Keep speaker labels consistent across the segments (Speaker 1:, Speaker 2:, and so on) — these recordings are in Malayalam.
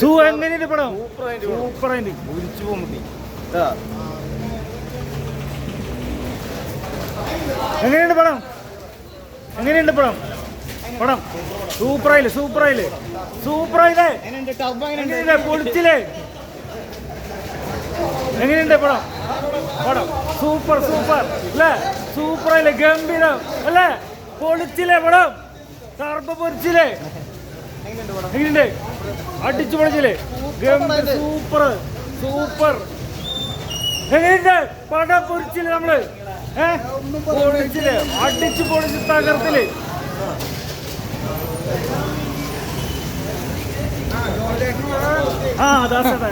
Speaker 1: സൂ എങ്ങനെയുണ്ട് പടം
Speaker 2: സൂപ്പറായിട്ട് മമ്മൂട്ടി
Speaker 1: എങ്ങനെയുണ്ട് പടം? എങ്ങനെയുണ്ട് പടം? പടം സൂപ്പറായില്ലേ സൂപ്പറായില്ലേ? സൂപ്പറായില്ലേ? എങ്ങനെയുണ്ട്? പൊളിച്ചില്ലേ? എങ്ങനെയുണ്ട് പടം? പടം സൂപ്പർ സൂപ്പർ. അല്ലേ? സൂപ്പറായില്ലേ? ഗംഭീരം. അല്ലേ? പൊളിച്ചില്ലേ പടം? സർപ്പ പൊരിച്ചില്ലേ? എങ്ങനെയുണ്ട് അടിച്ചു പൊളിച്ചില്ലേ? Super super. എങ്ങനെയുണ്ട്? പടം പൊരിച്ചില്ലേ നമ്മൾ? പൊളിച്ചില്ലേ? അടിച്ചു പൊളിച്ച് തകർത്തില്ലേ? ആ ദാസേട്ടാ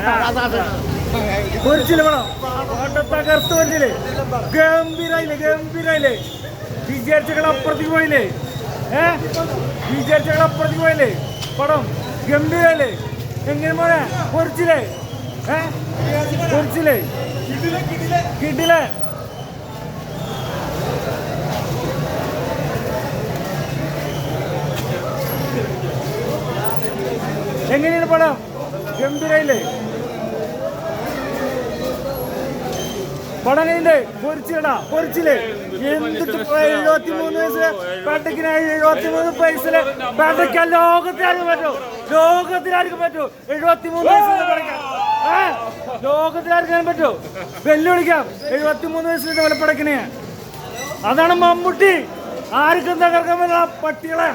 Speaker 1: പൊരിച്ചില്ലേ പടം? പടം തകർത്ത് പൊരിച്ചില്ലേ ഗംഭീരായില്ലേ ഗംഭീരായില്ലേ? വിചാരിച്ചകൾ അപ്പുറത്തേക്ക് പോയില്ലേ? ഏ? വിചാരിച്ചകൾ അപ്പുറത്തേക്ക് പോയല്ലേ? പടം ഗംഭീരല്ലേ? എങ്ങനെ മോനെ? പൊരിച്ചില്ലേ? ഏ? പൊരിച്ചില്ലേ? കിട്ടില്ലേ എങ്ങനെയാണ് പടം? ഗംഭീരയില്ലേ? പടം പൊരിച്ചിടാ പൊരിച്ചിൽ. എന്തിട്ട് എഴുപത്തി മൂന്ന് വയസ്സ് പേട്ടക്കിന് എഴുപത്തി മൂന്ന് വയസ്സിൽ. പേട്ടയ്ക്ക് ലോകത്തിലാർക്ക് പറ്റൂ. ലോകത്തിലാർക്ക് പറ്റൂ. എഴുപത്തി മൂന്ന് വയസ്സിൽ ലോകത്തിലാർക്കാൻ പറ്റൂ. വെല്ലുവിളിക്കാം എഴുപത്തി മൂന്ന് വയസ്സിൽ വിലപ്പടക്കിനെ അതാണ് മമ്മൂട്ടി. ആർക്കും തകർക്കാൻ പറ്റില്ല പട്ടികളെ.